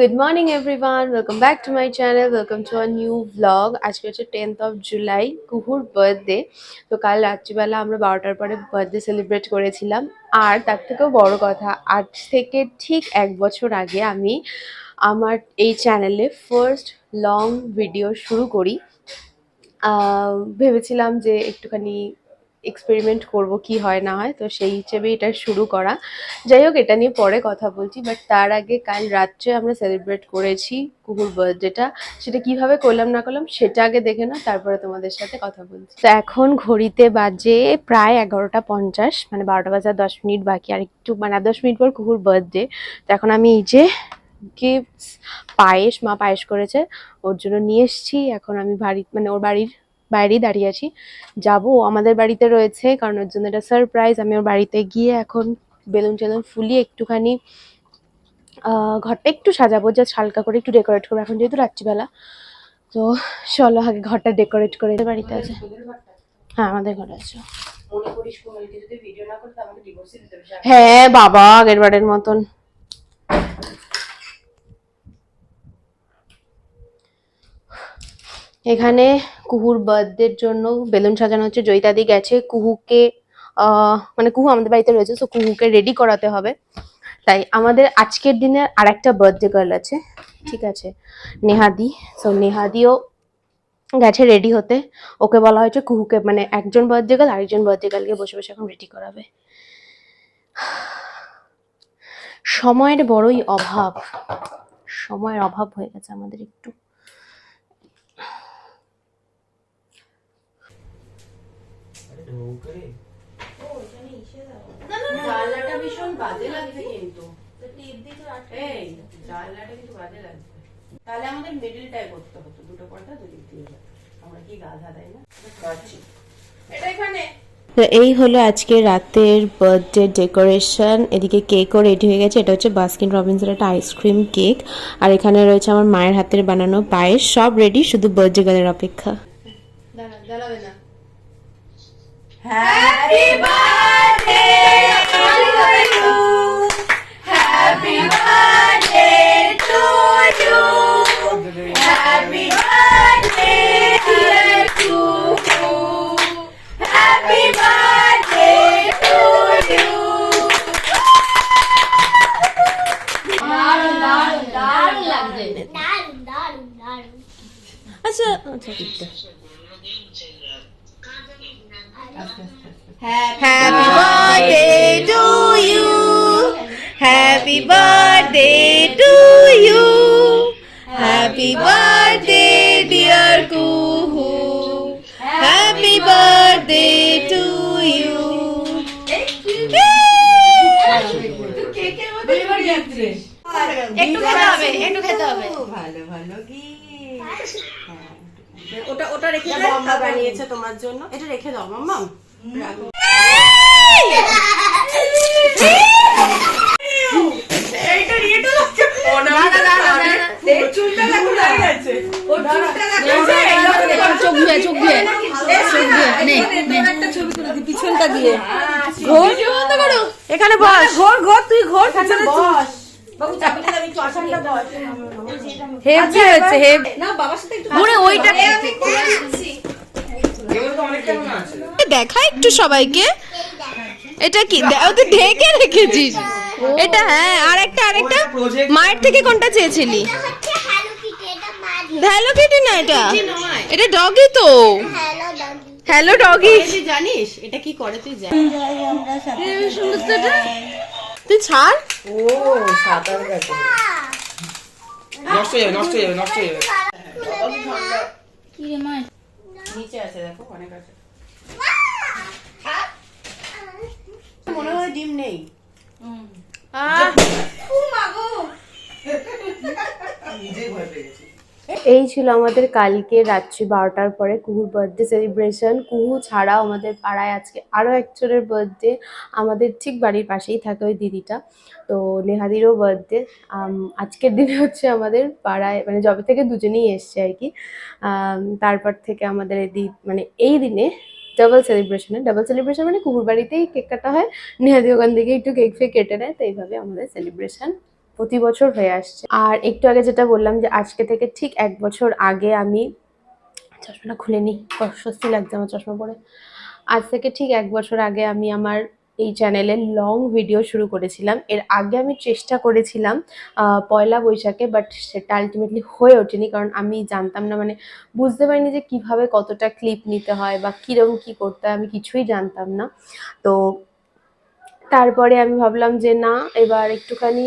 Good morning everyone welcome back to my channel welcome to a new blog আজকে হচ্ছে tenth of July কুহুর birthday তো কাল রাত্রিবেলা আমরা বারোটার পরে বার্থডে সেলিব্রেট করেছিলাম। আর তার থেকেও বড় কথা, আজ থেকে ঠিক এক বছর আগে আমি আমার এই চ্যানেলে ফার্স্ট লং ভিডিও শুরু করি। ভেবেছিলাম যে একটুখানি এক্সপেরিমেন্ট করব কি হয় না হয়, তো সেই হিসেবে এটা শুরু করা। যাই হোক, এটা নিয়ে পরে কথা বলছি বাট তার আগে কাল রাত্রে আমরা সেলিব্রেট করেছি কুকুর বার্থডেটা সেটা কীভাবে করলাম, না করলাম, সেটা আগে দেখে না তারপরে তোমাদের সাথে কথা বলছি। তো এখন ঘড়িতে বাজে প্রায় এগারোটা পঞ্চাশ মানে বারোটা বাজার দশ মিনিট বাকি, আর একটু মানে দশ মিনিট পর কুকুর বার্থডে তো এখন আমি এই যে গিফটস পায়েস, মা পায়েস করেছে, ওর জন্য নিয়ে এসেছি। এখন আমি বাড়ি মানে ওর বাড়ির বাইরেই দাঁড়িয়ে আছি। যাব আমাদের বাড়িতে রয়েছে কারণ ওর জন্য এটা সারপ্রাইজ আমি ওর বাড়িতে গিয়ে এখন বেলুন টেলুন ফুলিয়ে একটুখানি ঘরটা একটু সাজাবো জাস্ট হালকা করে একটু ডেকোরেট করব। এখন যেহেতু রাত্রিবেলা তো চলো আগে ঘরটা ডেকোরেট করে বাড়িতে আছে। হ্যাঁ আমাদের ঘরে আছে। হ্যাঁ বাবা আগের বারের মতন। এখানে কুহুর বার্থডের জন্য বেলুন সাজানো হচ্ছে। জয়িতাদি গেছে কুহুকে মানে কুহু আমাদের বাড়িতে রয়েছে তো কুহুকে রেডি করাতে হবে। তাই আমাদের আজকের দিনে আর একটা বার্থডে গার্ল আছে, ঠিক আছে, নেহাদি। সো নেহাদিও গেছে রেডি হতে। ওকে বলা হয়েছে কুহুকে মানে একজন বার্থডে গার্ল আরেকজন বার্থডে গার্লকে বসে বসে এখন রেডি করাবে। সময়ের বড়ই অভাব। সময়ের অভাব হয়ে গেছে আমাদের একটু। জানলাটা ভীষণ বাজে লাগছে কিন্তু। এই জানলাটা কিন্তু বাজে লাগছে। তাহলে আমাদের মিডিলটাই করতে হতো দুটো পর্দা দুদিক দিয়ে আমরা কি গাধা তাই না? পারছি এটা এখানে। তো এই হলো আজকে রাতের বার্থডে ডেকোরেশন এদিকে কেকও রেডি হয়ে গেছে। এটা হচ্ছে বাস্কিন রবিন্সের একটা আইসক্রিম কেক আর এখানে রয়েছে আমার মায়ের হাতের বানানো পায়েস। সব রেডি শুধু বার্থডে গার্লের অপেক্ষা। দাঁড়াবে না। happy birthday happy birthday to you happy birthday dear to happy birthday to you আচ্ছা আচ্ছা happy birthday to you. Happy birthday to you. Happy birthday, dear Kuhu. Happy birthday to you. একটু খেতে হবে একটু খেতে হবে ভালো ভালো ওটা ওটা রেখে দাও মাম্মা বানিয়েছে তোমার জন্য এটা রেখে দাও মাম্মা হয়ে চোখ চোখ চোখ একটা ছবি তুলে দি পিছনটা দিয়ে ঘোর বন্ধ করো এখানে বস ঘোর ঘোর তুই ঘোর পিছনে বস হেভি হয়েছে হেভ না বাবার সাথে একটু ওরে ওইটা দেখা একটু সবাইকে। এটা কি? দে- ও তুই ঢেকে রেখেছিস? এটা হ্যাঁ আর একটা আর একটা মায়ের থেকে কোনটা চেয়েছিলি? হ্যালো কিটি না এটা? এটা ডগি তো। হ্যালো ডগি জানিস? এটা কি করে তুই তুই ছাড়। ও সাঁতার কাটে। নষ্ট হয়ে যাবে নষ্ট হয়ে যাবে নষ্ট হয়ে যাবে। নিচে আছে দেখো অনেক আছে। মনে হয় ডিম নেই। এই ছিল আমাদের কালকে রাত্রি বারোটার পরে কুহুর বার্থডে সেলিব্রেশন কুহু ছাড়াও আমাদের পাড়ায় আজকে আরও একজনের বার্থডে আমাদের ঠিক বাড়ির পাশেই থাকে ওই দিদিটা। তো নেহাদিরও বার্থডে আজকের দিনে হচ্ছে আমাদের পাড়ায় মানে জবে থেকে দুজনেই এসছে আর কি। তারপর থেকে আমাদের এই দি মানে এই দিনে ডাবল সেলিব্রেশনে ডাবল সেলিব্রেশন মানে কুকুর বাড়িতেই কেক কাটা হয়। নেহাদি ওখান থেকে একটু কেক ফেক কেটে নেয়। তো এইভাবে আমাদের সেলিব্রেশন প্রতি বছর হয়ে আসছে। আর একটু আগে যেটা বললাম যে, আজকে থেকে ঠিক এক বছর আগে আমি চশমাটা খুলে নিই। স্বস্তি লাগছে আমার চশমা পরে। আজ থেকে ঠিক এক বছর আগে আমি আমার এই চ্যানেলে লং ভিডিও শুরু করেছিলাম। এর আগে আমি চেষ্টা করেছিলাম পয়লা বৈশাখে বাট সেটা আলটিমেটলি হয়ে ওঠেনি কারণ আমি জানতাম না মানে বুঝতে পারিনি যে কীভাবে কতটা ক্লিপ নিতে হয় বা কীরকম কী করতে হয় আমি কিছুই জানতাম না। তো তারপরে আমি ভাবলাম যে না এবার একটুখানি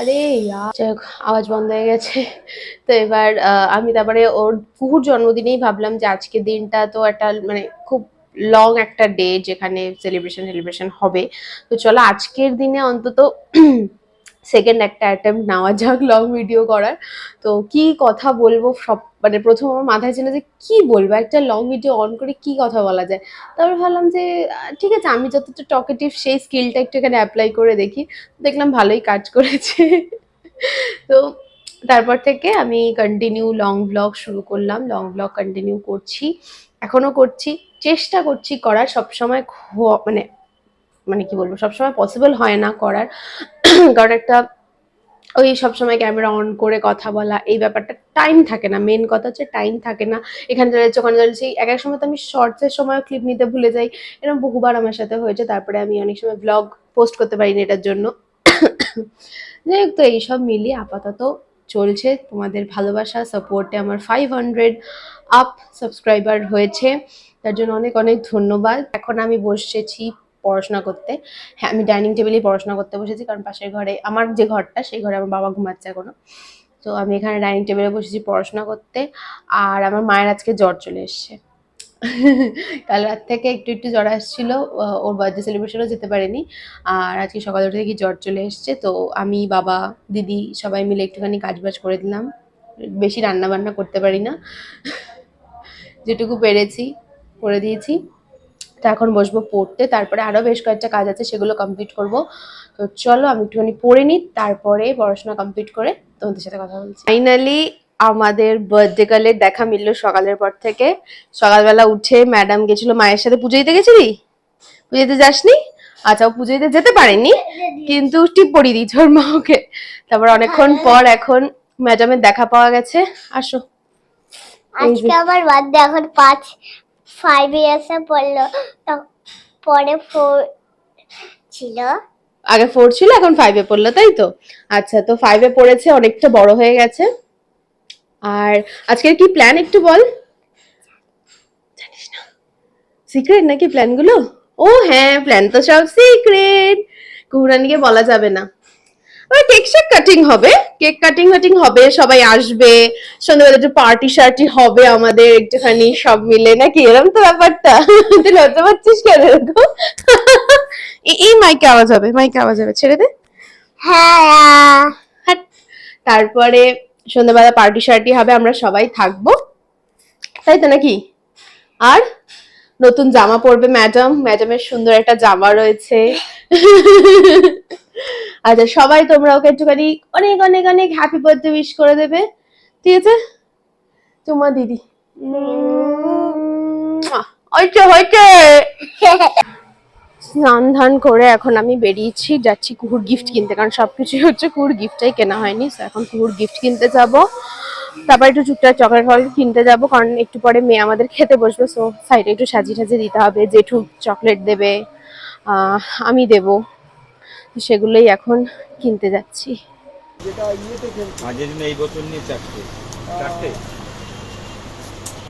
আরে যাই হোক, আওয়াজ বন্ধ হয়ে গেছে। তো এবার আমি তারপরে ওর কুহুর জন্মদিনেই ভাবলাম যে আজকের দিনটা তো একটা মানে খুব লং একটা ডে যেখানে সেলিব্রেশন সেলিব্রেশন হবে। তো চলো আজকের দিনে অন্তত সেকেন্ড একটা অ্যাটেম্প নেওয়া যাক লং ভিডিও করার। তো কি কথা বলব সব মানে প্রথম আমার মাথায় ছিল যে কি বলব? একটা লং ভিডিও অন করে কি কথা বলা যায়? তারপর ভাবলাম যে ঠিক আছে, আমি যতটা টকেটিভ সেই স্কিলটা একটু এখানে অ্যাপ্লাই করে দেখি। দেখলাম ভালোই কাজ করেছে। তো তারপর থেকে আমি কন্টিনিউ লং ব্লগ শুরু করলাম। লং ব্লগ কন্টিনিউ করছি। এখনও করছি। চেষ্টা করছি করার, সবসময় মানে মানে কি বলব, সবসময় পসিবল হয় না করার। কারণ একটা ওই সবসময় ক্যামেরা অন করে কথা বলা, এই ব্যাপারটা টাইম থাকে না। মেন কথা হচ্ছে টাইম থাকে না। এখানে দাঁড়িয়েছি ওখানে দাঁড়িয়েছি এক এক সময় তো আমি শর্টসের সময় ক্লিপ নিতে ভুলে যাই। এরকম বহুবার আমার সাথে হয়েছে। তারপরে আমি অনেক সময় ব্লগ পোস্ট করতে পারিনি এটার জন্য। যাই হোক, তো এইসব মিলিয়ে আপাতত চলছে। তোমাদের ভালোবাসা সাপোর্টে আমার ফাইভ হান্ড্রেড আপ সাবস্ক্রাইবার হয়েছে। তার জন্য অনেক অনেক ধন্যবাদ। এখন আমি বসেছি পড়াশোনা করতে। হ্যাঁ আমি ডাইনিং টেবিলেই পড়াশোনা করতে বসেছি, কারণ পাশের ঘরে আমার যে ঘরটা, সেই ঘরে আমার বাবা ঘুমাচ্ছে এখনও। তো আমি এখানে ডাইনিং টেবিলে বসেছি পড়াশোনা করতে, আর আমার মায়ের আজকে জ্বর চলে এসছে। কাল রাত থেকে একটু একটু জ্বর আসছিল ওর বার্থডে সেলিব্রেশনও যেতে পারেনি। আর আজকে সকাল উঠে দেখি জ্বর চলে এসছে, তো আমি, বাবা, দিদি সবাই মিলে একটুখানি কাজবাজ করে দিলাম। বেশি রান্না বান্না করতে পারি না। যেটুকু পেরেছি। করে দিয়েছি। তো এখন বসবো পড়তে। তারপরে আরও বেশ কয়েকটা কাজ আছে, সেগুলো কমপ্লিট করব। তো চলো, আমি একটুখানি পড়ে নিই, তারপরে পড়াশোনা কমপ্লিট করে তোমাদের সাথে কথা বলছি। ফাইনালি আমাদের বার্থডে গার্লের দেখা মিললো সকালের পর থেকে। সকালবেলা উঠে ম্যাডাম গেছিল মায়ের সাথে। পুজো দিতে গেছিলি? পুজো দিতে যাসনি? আচ্ছা পুজো দিতে যেতে পারেনি, কিন্তু টিপ পরিয়ে দিয়েছে ওর মা ওকে তারপর অনেকক্ষণ পর এখন ম্যাডামের দেখা পাওয়া গেছে। আসো। আজকে আমার বার্থডে এখন পাঁচ ফাইভ ইয়ার্সে পড়ল। পরে ফোর ছিল। আগে ফোর ছিল, এখন ফাইভে পড়ল, তাই তো? আচ্ছা তো ফাইভে পড়েছে, অনেকটা বড় হয়ে গেছে। আর আজকের কি প্ল্যান একটু বল? জানিস সিক্রেট নাকি প্ল্যানগুলো ও হ্যাঁ প্ল্যান তো সব সিক্রেট কুহুরানিকে বলা যাবে না। ওই কেক শেক কাটিং হবে। কেক কাটিং কাটিং হবে সবাই আসবে সন্ধ্যাবেলা একটু পার্টি শার্টি হবে আমাদের একটুখানি সব মিলে। নাকি? এরকম তো ব্যাপারটা। তুই লজ্জা পাচ্ছিস কেন এরকম? এই- এই মাইকে আওয়াজ হবে মাইকে আওয়াজ হবে ছেড়ে দে। হ্যাঁ। তারপরে সন্ধ্যাবেলা পার্টি শার্টি হবে আমরা সবাই থাকব। তাই তো নাকি? আর নতুন জামা পরবে ম্যাডাম। ম্যাডামের সুন্দর একটা জামা রয়েছে। আচ্ছা সবাই তোমরা ওকে একটুখানি অনেক অনেক অনেক হ্যাপি বার্থডে উইশ করে দেবে। ঠিক আছে? তোমার দিদি। হয়েছে হয়েছে স্নান ধান করে এখন আমি বেরিয়েছি, যাচ্ছি কুকুর গিফট কিনতে। কারণ সবকিছুই হচ্ছে কুকুর গিফটটাই কেনা হয়নি এখন কুকুর গিফট কিনতে যাব। তারপর একটু টুকটাক চকলেট ফকলেট কিনতে যাব কারণ একটু পরে মেয়ে আমাদের খেতে বসবে সো সাইডে একটু সাজিয়ে সাজিয়ে দিতে হবে জেঠু চকলেট দেবে আমি দেব। সেগুলোই এখন কিনতে যাচ্ছি। মাঝের দিন এই বছর নিয়ে চারটে। চারটে?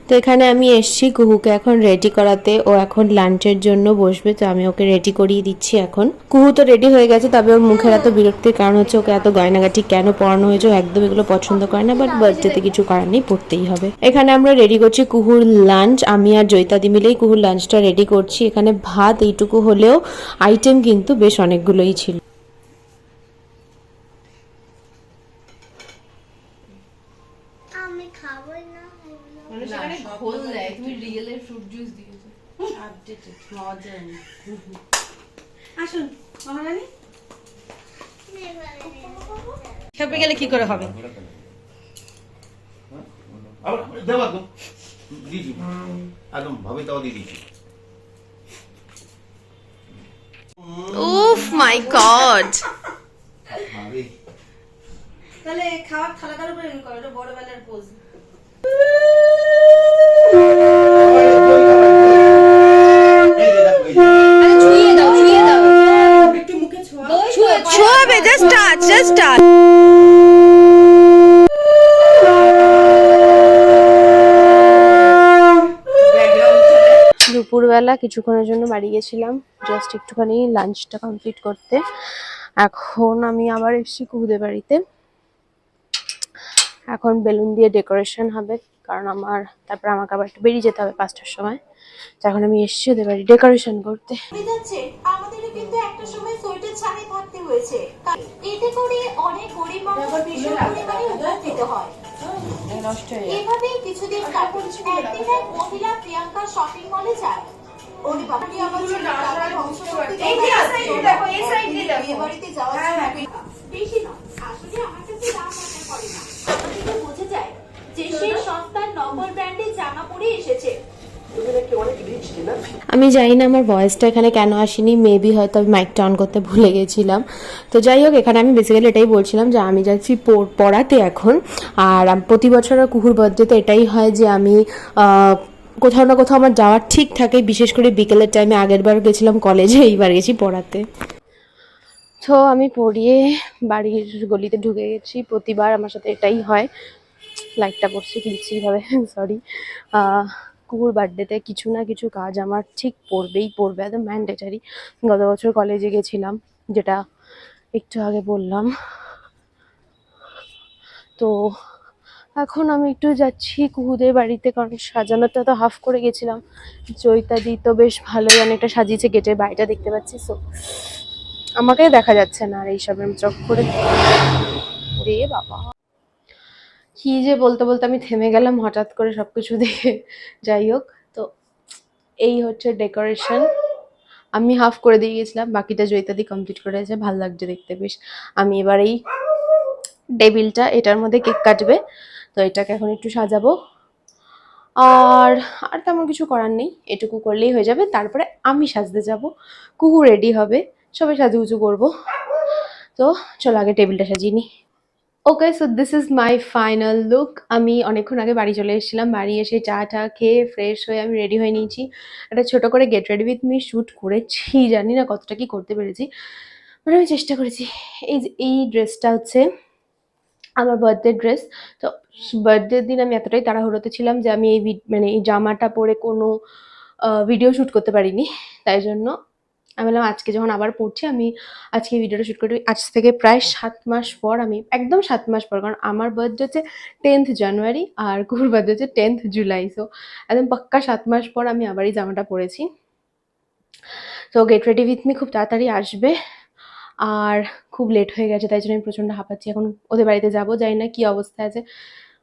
তো এখানে আমি এসছি কুহুকে এখন রেডি করাতে। ও এখন লাঞ্চের জন্য বসবে, তো আমি ওকে রেডি করিয়ে দিচ্ছি এখন। কুহু তো রেডি হয়ে গেছে, তবে ওর মুখের এত বিরক্তির কারণ হচ্ছে ওকে এত গয়নাগাটি কেন পড়ানো হয়েছে একদম এগুলো পছন্দ করে না বাট বার্থডেতে কিছু করার নেই পড়তেই হবে। এখানে আমরা রেডি করছি কুহুর লাঞ্চ আমি আর জৈতাদি মিলেই কুহুর লাঞ্চটা রেডি করছি। এখানে ভাত এইটুকু হলেও আইটেম কিন্তু বেশ অনেকগুলোই ছিল আমি খাব না সেখানে ঘোল দেয় তুমি রিয়েলের ফ্রুট জুস দিয়েছ মডার্ন আসুন মহারানী। খেপে গেলে কি করে হবে? আবার দেবো একদম। ভাবে তাও দিয়ে দিয়েছি। উফ মাই গড তাহলে খাওয়ার থালাটার উপরে করো ওটা বড়বেলার পোজ এই যে দেখো, এই যে। ছুঁয়ে দাও ছুঁয়ে দাও একটু মুখে ছোঁয়া ছোঁয়াবে জাস্ট টাচ জাস্ট টাচ দুপুরবেলা কিছুক্ষণের জন্য বাড়ি গেছিলাম জাস্ট একটুখানি লাঞ্চটা কমপ্লিট করতে। এখন আমি আবার এসেছি কুহুদের বাড়িতে। এখন বেলুন দিয়ে ডেকোরেশন হবে, কারণ আমার, তারপর আমাকে আবার একটু বেরিয়ে যেতে হবে পাঁচটার সময়। এখন আমি এসেছি ওদের বাড়ি ডেকোরেশন করতে। যাচ্ছে কিন্তু একটা সময় সোয়েটার ছাড়ে থাকতে হয়েছে। এতে করে অনেক গরিব মানুষ ভীষণ পরিমাণে উপকৃত হয়। এভাবেই কিছুদিন কাটুন একদিন এক মহিলা প্রিয়াঙ্কা শপিং মলে যায়। ওরে বাবাটি আবার ছেলে তাকে ধ্বংস করতে এই যে বোঝা যায় সেই সস্তার নকল ব্র্যান্ডের জামা পরে এসেছে। আমি জানি না আমার ভয়েসটা এখানে কেন আসেনি মেবি হয়তো আমি মাইকটা অন করতে ভুলে গেছিলাম। তো যাই হোক, এখানে আমি বেসিক্যালি এটাই বলছিলাম যে আমি যাচ্ছি পড়- পড়াতে এখন। আর প্রতি বছর কুকুর বার্থডেতে এটাই হয় যে আমি কোথাও না কোথাও আমার যাওয়ার ঠিক থাকে, বিশেষ করে বিকেলের টাইমে আগের বার গেছিলাম কলেজে এইবার গেছি পড়াতে। তো আমি পড়িয়ে বাড়ির গলিতে ঢুকে গেছি, প্রতিবার আমার সাথে এটাই হয়। লাইটটা পড়ছে কি এইভাবে সরি কুকুর বার্থডেতে কিছু না কিছু কাজ আমার ঠিক পড়বেই পড়বে, একদম ম্যান্ডেটারি গত বছর কলেজে গেছিলাম, যেটা একটু আগে বললাম। তো এখন আমি একটু যাচ্ছি কুহুদের বাড়িতে, কারণ সাজানোটা তো হাফ করে গেছিলাম। চৈতাদি তো বেশ ভালোই, অনেকটা সাজিয়েছে গেটের বাড়িটা দেখতে পাচ্ছি সো আমাকে দেখা যাচ্ছে না আর এইসবের চক করে ওরে বাবা। কি যে বলতে বলতে আমি থেমে গেলাম হঠাৎ করে সব কিছু দেখে। যাই হোক, তো এই হচ্ছে ডেকোরেশন আমি হাফ করে দিয়ে গেছিলাম, বাকিটা জয়িতাদি কমপ্লিট করে আছে ভালো লাগছে দেখতে বেশ। আমি এবার এই টেবিলটা, এটার মধ্যে কেক কাটবে, তো এটাকে এখন একটু সাজাবো। আর আর তেমন কিছু করার নেই, এটুকু করলেই হয়ে যাবে। তারপরে আমি সাজতে যাব কুকু রেডি হবে, সবাই সাজুগুজু করব। তো চলো আগে টেবিলটা সাজিয়ে নিই। Okay so this is my final look আমি অনেকক্ষণ আগে বাড়ি চলে এসেছিলাম। বাড়ি এসে চা টা খেয়ে ফ্রেশ হয়ে আমি রেডি হয়ে নিয়েছি। একটা ছোট করে get ready with me shoot করেছি। জানি না কতটা কি করতে পেরেছি। মানে আমি চেষ্টা করেছি। এই যে, এই ড্রেসটা হচ্ছে আমার বার্থডে ড্রেস তো বার্থডের দিন আমি এতটাই তাড়াহুড়োতে ছিলাম যে আমি এই মানে এই জামাটা পরে কোনো ভিডিও শ্যুট করতে পারিনি। তাই জন্য আমি বললাম, আজকে যখন আবার পড়ছি, আমি আজকে ভিডিওটা শ্যুট করি আজ থেকে প্রায় সাত মাস পর আমি, একদম সাত মাস পর, কারণ আমার বার্থডে হচ্ছে টেন্থ জানুয়ারি আর কুকুর বার্থডে হচ্ছে টেন্থ জুলাই সো একদম পাক্কা সাত মাস পর আমি আবার এই জামাটা পরেছি। তো গেট রেডি উইথ মি খুব তাড়াতাড়ি আসবে। আর খুব লেট হয়ে গেছে, তাই জন্য আমি প্রচণ্ড হাঁপাচ্ছি। এখন ওদের বাড়িতে যাব, জানি না কি অবস্থা আছে।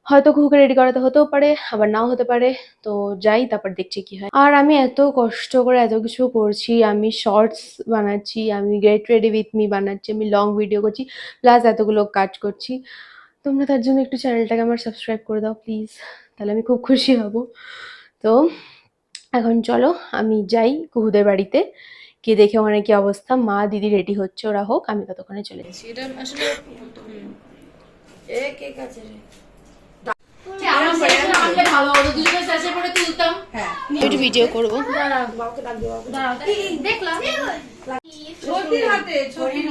হয়তো কুকুকে রেডি করাতে হতেও পারে, আবার নাও হতে পারে। তো যাই, তারপর দেখছি কি হয়। আর আমি এত কষ্ট করে এত কিছু করছি, আমি শর্টস বানাচ্ছি, আমি গেট রেডি উইথ মি বানাচ্ছি, আমি লং ভিডিও করছি প্লাস এতগুলো কাজ করছি। তোমরা তার জন্য একটু চ্যানেলটাকে আমার সাবস্ক্রাইব করে দাও প্লিজ তাহলে আমি খুব খুশি হব। তো এখন চলো, আমি যাই কুহুদের বাড়িতে, গিয়ে দেখে ওখানে কি অবস্থা। মা, দিদি রেডি হচ্ছে, ওরা হোক, আমি ততক্ষণে চলে যাচ্ছি। এটা আসলে এ কেক আছে রে ভালো হতো দুজনে শেষে পরে তুলতাম একটু ভিডিও করব। দেখলাম। ছোটির হাতে ছোটির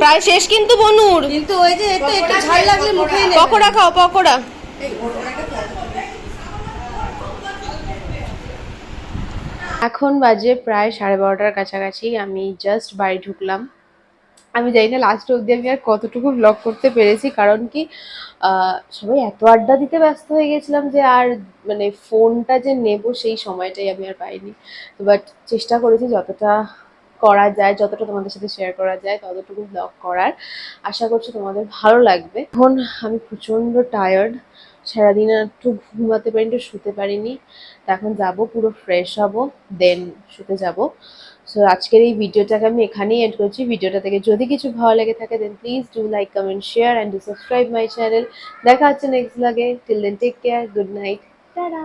প্রায় শেষ কিন্তু বনুর। কিন্তু ওই যে একটু একটু ঝাল লাগলে মুখেই পকোড়া। খাও পকোড়া। এখন বাজে প্রায় সাড়ে বারোটার কাছাকাছি আমি জাস্ট বাড়ি ঢুকলাম। আমি জানি না লাস্ট অবধি আমি আর কতটুকু ব্লগ করতে পেরেছি কারণ কি আহ, সবাই এত আড্ডা দিতে ব্যস্ত হয়ে গেছিলাম যে আর মানে ফোনটা যে নেব সেই সময়টাই আমি আর পাইনি। বাট চেষ্টা করেছি যতটা করা যায়, যতটা তোমাদের সাথে শেয়ার করা যায়, ততটুকু ব্লগ করার। আশা করছি তোমাদের ভালো লাগবে। এখন আমি প্রচণ্ড টায়ার্ড সারাদিন আর একটু ঘুমাতে পারিনি, একটু শুতে পারিনি। এখন যাব, পুরো ফ্রেশ হব দেন শুতে যাব। সো আজকের এই ভিডিওটাকে আমি এখানেই এন্ড করছি। ভিডিওটা থেকে যদি কিছু ভালো লেগে থাকে then please do like comment share and do subscribe my channel দেখা হচ্ছে নেক্সট লাগে till then take care good night tata